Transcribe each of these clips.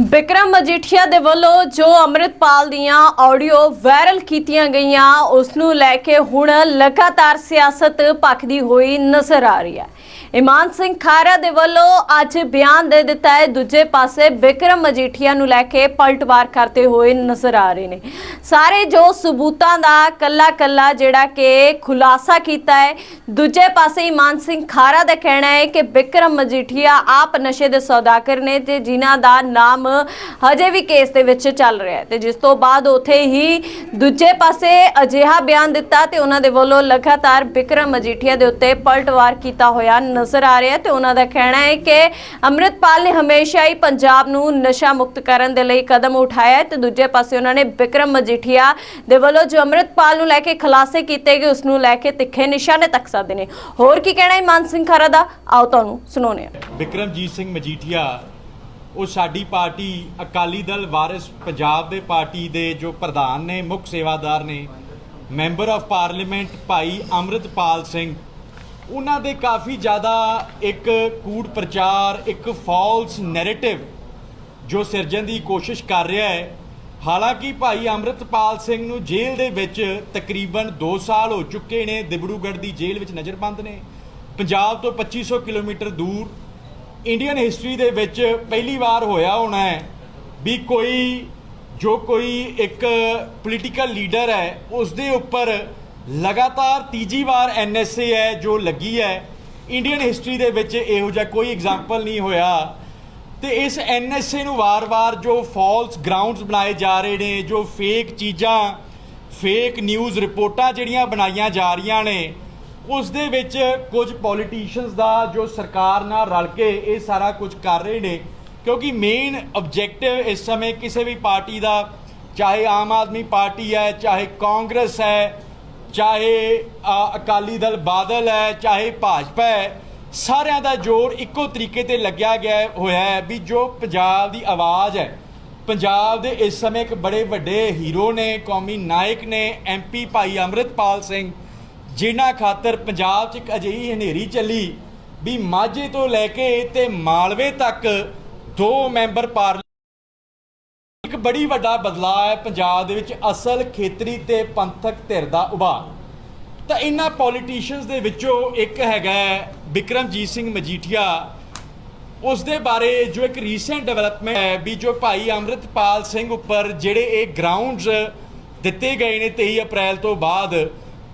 ਬਿਕਰਮ ਮਜੀਠੀਆ ਦੇ ਵੱਲੋਂ ਜੋ ਅੰਮ੍ਰਿਤਪਾਲ ਦੀਆਂ ਆਡੀਓ ਵਾਇਰਲ ਕੀਤੀਆਂ ਗਈਆਂ, ਉਸ ਨੂੰ ਲੈ ਕੇ ਹੁਣ ਲਗਾਤਾਰ ਸਿਆਸਤ ਭਖਦੀ ਹੋਈ ਨਜ਼ਰ ਆ ਰਹੀ ਹੈ। ਇਮਾਨ ਸਿੰਘ ਖਾਰਾ ਦੇ ਵੱਲੋਂ ਅੱਜ ਬਿਆਨ ਦੇ ਦਿੱਤਾ ਹੈ। ਦੂਜੇ ਪਾਸੇ ਬਿਕਰਮ ਮਜੀਠੀਆ ਨੂੰ ਲੈ ਕੇ ਪਲਟਵਾਰ ਕਰਦੇ ਹੋਏ ਨਜ਼ਰ ਆ ਰਹੇ ਨੇ। ਸਾਰੇ ਜੋ ਸਬੂਤਾਂ ਦਾ ਕੱਲਾ ਕੱਲਾ ਜਿਹੜਾ ਕਿ ਖੁਲਾਸਾ ਕੀਤਾ ਹੈ, ਦੂਜੇ ਪਾਸੇ ਇਮਾਨ ਸਿੰਘ ਖਾਰਾ ਦਾ ਕਹਿਣਾ ਹੈ ਕਿ ਬਿਕਰਮ ਮਜੀਠੀਆ ਆਪ ਨਸ਼ੇ ਦੇ ਸੌਦਾਗਰ ਨੇ ਤੇ ਜਿਨ੍ਹਾਂ ਦਾ ਨਾਮ ਹਜੇ ਵੀ ਕੇਸ ਦੇ ਵਿੱਚ ਚੱਲ ਰਿਹਾ ਹੈ ਤੇ ਜਿਸ ਤੋਂ ਬਾਅਦ ਉਥੇ ਹੀ ਦੂਜੇ ਪਾਸੇ ਅਜਿਹਾ ਬਿਆਨ ਦਿੱਤਾ ਤੇ ਉਹਨਾਂ ਦੇ ਵੱਲੋਂ ਲਗਾਤਾਰ ਵਿਕਰਮ ਮਜੀਠੀਆ ਦੇ ਉੱਤੇ ਪਲਟਵਾਰ ਕੀਤਾ ਹੋਇਆ ਨਜ਼ਰ ਆ ਰਿਹਾ ਤੇ ਉਹਨਾਂ ਦਾ ਕਹਿਣਾ ਹੈ ਕਿ ਅੰਮ੍ਰਿਤਪਾਲ ਨੇ ਹਮੇਸ਼ਾ ਹੀ ਪੰਜਾਬ ਨੂੰ ਨਸ਼ਾ ਮੁਕਤ ਕਰਨ ਦੇ ਲਈ ਕਦਮ ਉਠਾਇਆ ਤੇ ਦੂਜੇ ਪਾਸੇ ਉਹਨਾਂ ਨੇ ਵਿਕਰਮ ਮਜੀਠੀਆ ਦੇ ਵੱਲੋਂ ਜੋ ਅੰਮ੍ਰਿਤਪਾਲ ਨੂੰ ਲੈ ਕੇ ਖੁਲਾਸੇ ਕੀਤੇ ਗਏ, ਉਸ ਨੂੰ ਲੈ ਕੇ ਤਿੱਖੇ ਨਿਸ਼ਾਨੇ ਤੱਕ ਸਕਦੇ ਨੇ ਹੋਰ ਕੀ ਕਹਿਣਾ ਹੈ ਮਾਨ ਸਿੰਘ ਖਰਾ ਦਾ? ਆਓ ਤੁਹਾਨੂੰ ਸੁਣਾਉਂਦੇ ਹਾਂ। ਵਿਕਰਮਜੀਤ ਸਿੰਘ ਮਜੀਠੀਆ ਉਹ ਸਾਡੀ ਪਾਰਟੀ ਅਕਾਲੀ ਦਲ ਵਾਰਿਸ ਪੰਜਾਬ ਦੇ ਪਾਰਟੀ ਦੇ ਜੋ ਪ੍ਰਧਾਨ ਨੇ, ਮੁੱਖ ਸੇਵਾਦਾਰ ਨੇ, ਮੈਂਬਰ ਆਫ ਪਾਰਲੀਮੈਂਟ ਭਾਈ ਅੰਮ੍ਰਿਤਪਾਲ ਸਿੰਘ, ਉਹਨਾਂ ਦੇ ਕਾਫੀ ਜ਼ਿਆਦਾ ਇੱਕ ਕੂੜ ਪ੍ਰਚਾਰ, ਇੱਕ ਫਾਲਸ ਨੈਰੇਟਿਵ ਜੋ ਸਿਰਜਣ ਦੀ ਕੋਸ਼ਿਸ਼ ਕਰ ਰਿਹਾ ਹੈ। ਹਾਲਾਂਕਿ ਭਾਈ ਅੰਮ੍ਰਿਤਪਾਲ ਸਿੰਘ ਨੂੰ ਜੇਲ੍ਹ ਦੇ ਵਿੱਚ ਤਕਰੀਬਨ 2 ਸਾਲ ਹੋ ਚੁੱਕੇ ਨੇ ਦਿਬੜੂਗੜ੍ਹ ਦੀ ਜੇਲ੍ਹ ਵਿੱਚ ਨਜ਼ਰਬੰਦ ਨੇ। ਪੰਜਾਬ ਤੋਂ 2500 ਕਿਲੋਮੀਟਰ ਦੂਰ ਇੰਡੀਅਨ ਹਿਸਟਰੀ ਦੇ ਵਿੱਚ ਪਹਿਲੀ ਵਾਰ ਹੋਇਆ ਹੋਣਾ ਹੈ ਵੀ ਕੋਈ, ਜੋ ਕੋਈ ਇੱਕ ਪੋਲੀਟੀਕਲ ਲੀਡਰ ਹੈ ਉਸ ਦੇ ਉੱਪਰ ਲਗਾਤਾਰ ਤੀਜੀ ਵਾਰ ਐਨਐਸਏ ਹੈ, ਜੋ ਲੱਗੀ ਹੈ ਇੰਡੀਅਨ ਹਿਸਟਰੀ ਦੇ ਵਿੱਚ ਇਹੋ ਜਿਹਾ ਕੋਈ ਐਗਜ਼ਾਮਪਲ ਨਹੀਂ ਹੋਇਆ। ਤੇ ਇਸ ਐਨਐਸਏ ਨੂੰ ਵਾਰ-ਵਾਰ ਜੋ ਫਾਲਸ ਗਰਾਊਂਡਸ ਬਣਾਏ ਜਾ ਰਹੇ ਨੇ, ਜੋ ਫੇਕ ਚੀਜ਼ਾਂ ਫੇਕ ਨਿਊਜ਼ ਰਿਪੋਰਟਾਂ ਜਿਹੜੀਆਂ ਬਣਾਈਆਂ ਜਾ ਰਹੀਆਂ ਨੇ ਉਸ ਦੇ ਵਿੱਚ ਕੁਝ ਪੋਲੀਟੀਸ਼ੀਅਨਸ ਦਾ ਜੋ ਸਰਕਾਰ ਨਾਲ ਰਲ ਕੇ ਇਹ ਸਾਰਾ ਕੁਝ ਕਰ ਰਹੇ ਨੇ, ਕਿਉਂਕਿ ਮੇਨ ਆਬਜੈਕਟਿਵ ਇਸ ਸਮੇਂ ਕਿਸੇ ਵੀ ਪਾਰਟੀ ਦਾ, ਚਾਹੇ ਆਮ ਆਦਮੀ ਪਾਰਟੀ ਹੈ, ਚਾਹੇ ਕਾਂਗਰਸ ਹੈ, ਚਾਹੇ ਅਕਾਲੀ ਦਲ ਬਾਦਲ ਹੈ, ਚਾਹੇ ਭਾਜਪਾ ਹੈ, ਸਾਰਿਆਂ ਦਾ ਜ਼ੋਰ ਇੱਕੋ ਤਰੀਕੇ ਤੇ ਲੱਗਿਆ ਗਿਆ ਹੋਇਆ ਹੈ ਵੀ ਜੋ ਪੰਜਾਬ ਦੀ ਆਵਾਜ਼ ਹੈ। ਪੰਜਾਬ ਦੇ ਇਸ ਸਮੇਂ ਇੱਕ ਬੜੇ ਵੱਡੇ ਹੀਰੋ ਨੇ, ਕੌਮੀ ਨਾਇਕ ਨੇ ਐਮਪੀ ਭਾਈ ਅੰਮ੍ਰਿਤਪਾਲ ਸਿੰਘ ਜਿਨ੍ਹਾਂ ਖਾਤਰ ਪੰਜਾਬ 'ਚ ਇੱਕ ਅਜਿਹੀ ਹਨੇਰੀ ਚੱਲੀ ਵੀ ਮਾਝੇ ਤੋਂ ਲੈ ਕੇ ਤੇ ਮਾਲਵੇ ਤੱਕ ਦੋ ਮੈਂਬਰ ਪਾਰਲੀਮੈਂਟ ਇੱਕ ਬੜੀ ਵੱਡਾ ਬਦਲਾਅ ਹੈ ਪੰਜਾਬ ਦੇ ਵਿੱਚ ਅਸਲ ਖੇਤਰੀ ਤੇ ਪੰਥਕ ਧਿਰ ਦਾ ਉਭਾਰ। ਤਾਂ ਇਹਨਾਂ ਪੋਲੀਟੀਸ਼ੀਅਨਸ ਦੇ ਵਿੱਚੋਂ ਇੱਕ ਹੈਗਾ ਹੈ ਵਿਕਰਮਜੀਤ ਸਿੰਘ ਮਜੀਠੀਆ। ਉਸ ਦੇ ਬਾਰੇ ਜੋ ਇੱਕ ਰੀਸੈਂਟ ਡਿਵੈਲਪਮੈਂਟ ਹੈ ਵੀ ਜੋ ਭਾਈ ਅੰਮ੍ਰਿਤਪਾਲ ਸਿੰਘ ਉੱਪਰ ਜਿਹੜੇ ਇਹ ਗਰਾਊਂਡਸ ਦਿੱਤੇ ਗਏ ਨੇ 23 ਅਪ੍ਰੈਲ ਤੋਂ ਬਾਅਦ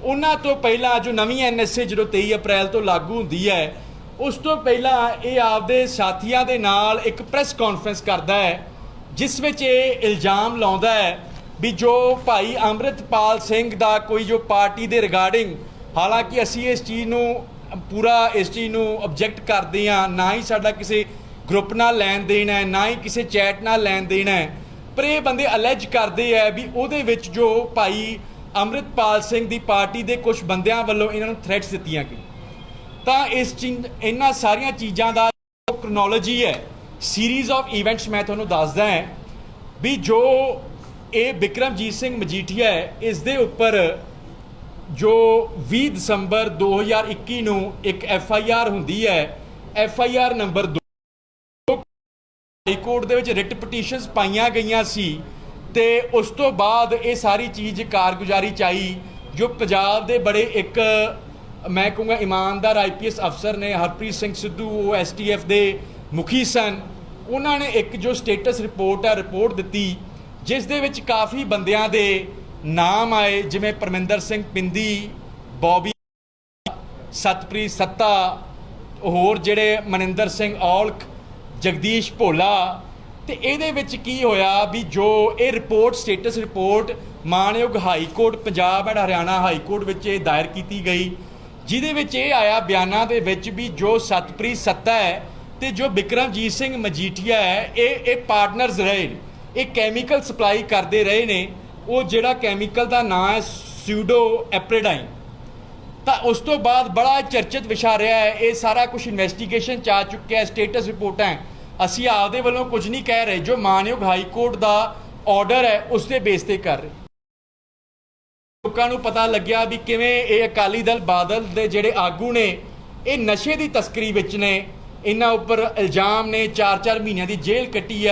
ਉਹਨਾਂ ਤੋਂ ਪਹਿਲਾਂ ਜੋ ਨਵੀਂ ਐਨਐਸਏ ਜਦੋਂ 23 ਅਪ੍ਰੈਲ ਤੋਂ ਲਾਗੂ ਹੁੰਦੀ ਹੈ, ਉਸ ਤੋਂ ਪਹਿਲਾਂ ਇਹ ਆਪਦੇ ਸਾਥੀਆਂ ਦੇ ਨਾਲ ਇੱਕ ਪ੍ਰੈਸ ਕਾਨਫਰੰਸ ਕਰਦਾ ਹੈ, ਜਿਸ ਵਿੱਚ ਇਹ ਇਲਜ਼ਾਮ ਲਾਉਂਦਾ ਹੈ ਵੀ ਜੋ ਭਾਈ ਅੰਮ੍ਰਿਤਪਾਲ ਸਿੰਘ ਦਾ ਕੋਈ ਜੋ ਪਾਰਟੀ ਦੇ ਰਿਗਾਰਡਿੰਗ ਹਾਲਾਂਕਿ ਅਸੀਂ ਇਸ ਚੀਜ਼ ਨੂੰ, ਪੂਰਾ ਇਸ ਚੀਜ਼ ਨੂੰ ਆਬਜੈਕਟ ਕਰਦੇ ਹਾਂ, ਨਾ ਹੀ ਸਾਡਾ ਕਿਸੇ ਗਰੁੱਪ ਨਾਲ ਲੈਣ ਦੇਣ ਹੈ, ਨਾ ਹੀ ਕਿਸੇ ਚੈਟ ਨਾਲ ਲੈਣ ਦੇਣ ਹੈ, ਪਰ ਇਹ ਬੰਦੇ ਅਲੈਜ ਕਰਦੇ ਆ ਵੀ ਉਹਦੇ ਵਿੱਚ ਜੋ ਭਾਈ ਅੰਮ੍ਰਿਤਪਾਲ ਸਿੰਘ ਦੀ ਪਾਰਟੀ ਦੇ ਕੁਝ ਬੰਦਿਆਂ ਵੱਲੋਂ ਇਹਨਾਂ ਨੂੰ ਥ੍ਰੈਟਸ ਦਿੱਤੀਆਂ ਗਈਆਂ। ਤਾਂ ਇਸ ਚੀਜ਼ ਇਹਨਾਂ ਸਾਰੀਆਂ ਚੀਜ਼ਾਂ ਦਾ ਕ੍ਰੋਨੋਲੋਜੀ ਹੈ ਸੀਰੀਜ਼ ਆਫ ਇਵੈਂਟਸ ਮੈਂ ਤੁਹਾਨੂੰ ਦੱਸਦਾ ਹਾਂ ਵੀ ਜੋ ਇਹ ਬਿਕਰਮਜੀਤ ਸਿੰਘ ਮਜੀਠੀਆ ਹੈ, ਇਸ ਦੇ ਉੱਪਰ ਜੋ 20 ਦਸੰਬਰ 2021 ਨੂੰ ਇੱਕ ਐਫ ਆਈ ਆਰ ਹੁੰਦੀ ਹੈ F I R number 2 high court ਦੇ ਵਿੱਚ ਰਿਟ ਪਟੀਸ਼ਨਸ ਪਾਈਆਂ ਗਈਆਂ ਸੀ। ਤੇ ਉਸ ਤੋਂ ਬਾਅਦ ਇਹ ਸਾਰੀ ਚੀਜ਼ ਕਾਰਗੁਜ਼ਾਰੀ ਚਾਈ ਜੋ ਪੰਜਾਬ ਦੇ ਬੜੇ ਇੱਕ, ਮੈਂ ਕਹੂੰਗਾ ਇਮਾਨਦਾਰ ਆਈਪੀਐਸ ਅਫਸਰ ਨੇ, ਹਰਪ੍ਰੀਤ ਸਿੰਘ ਸਿੱਧੂ, ਉਹ ਐਸਟੀਐਫ ਦੇ ਮੁਖੀ ਸਨ। ਉਹਨਾਂ ਨੇ ਇੱਕ ਜੋ ਸਟੇਟਸ ਰਿਪੋਰਟ ਹੈ ਰਿਪੋਰਟ ਦਿੱਤੀ, ਜਿਸ ਦੇ ਵਿੱਚ ਕਾਫੀ ਬੰਦਿਆਂ ਦੇ ਨਾਮ ਆਏ, ਜਿਵੇਂ ਪਰਮਿੰਦਰ ਸਿੰਘ ਪਿੰਦੀ, ਬੌਬੀ ਸਤਪ੍ਰੀਤ ਸੱਤਾ, ਹੋਰ ਜਿਹੜੇ ਮਨਿੰਦਰ ਸਿੰਘ ਔਲਖ, ਜਗਦੀਸ਼ ਭੋਲਾ ਤੇ ਇਹਦੇ ਵਿੱਚ ਕੀ ਹੋਇਆ ਵੀ ਜੋ ਇਹ ਰਿਪੋਰਟ ਸਟੇਟਸ ਰਿਪੋਰਟ ਮਾਨਯੋਗ high court, Punjab and Haryana high court ਵਿੱਚ ਇਹ ਦਾਇਰ ਕੀਤੀ ਗਈ, ਜਿਹਦੇ ਵਿੱਚ ਇਹ ਆਇਆ ਬਿਆਨਾਂ ਦੇ ਵਿੱਚ ਵੀ ਜੋ ਸਤਪ੍ਰੀਤ ਸੱਤਾ ਹੈ ਤੇ ਜੋ ਬਿਕਰਮਜੀਤ ਸਿੰਘ ਮਜੀਠੀਆ ਹੈ, ਇਹ ਇਹ ਪਾਰਟਨਰਸ ਰਹੇ ਨੇ। ਇਹ ਕੈਮੀਕਲ ਸਪਲਾਈ ਕਰਦੇ ਰਹੇ ਨੇ। ਉਹ ਜਿਹੜਾ ਕੈਮੀਕਲ ਦਾ ਨਾਮ ਹੈ ਸਿਊਡੋ ਐਪਰੇਡਾਈਨ ਤਾਂ ਉਸ ਤੋਂ ਬਾਅਦ ਬੜਾ ਚਰਚਿਤ ਵਿਸ਼ਾ ਰਿਹਾ ਹੈ। ਇਹ ਸਾਰਾ ਕੁਝ ਇਨਵੈਸਟੀਗੇਸ਼ਨ ਚ ਆ ਚੁੱਕਿਆ ਸਟੇਟਸ ਰਿਪੋਰਟਾਂ ਅਸੀਂ ਆਪਦੇ ਵੱਲੋਂ ਕੁਝ ਨਹੀਂ ਕਹਿ ਰਹੇ। ਜੋ ਮਾਨਯੋਗ ਹਾਈ ਕੋਰਟ ਦਾ ਆਰਡਰ ਹੈ, ਉਸ ਦੇ ਬੇਸ ਤੇ ਕਰ ਰਹੇ। ਲੋਕਾਂ ਨੂੰ ਪਤਾ ਲੱਗਿਆ ਵੀ ਕਿਵੇਂ ਇਹ ਅਕਾਲੀ ਦਲ, ਬਾਦਲ ਦੇ ਜਿਹੜੇ ਆਗੂ ਨੇ, ਇਹ ਨਸ਼ੇ ਦੀ ਤਸਕਰੀ ਵਿੱਚ ਨੇ। ਇਹਨਾਂ ਉੱਪਰ ਇਲਜ਼ਾਮ ਨੇ 4-4 ਮਹੀਨਿਆਂ ਦੀ ਜੇਲ੍ਹ ਕੱਟੀ ਹੈ।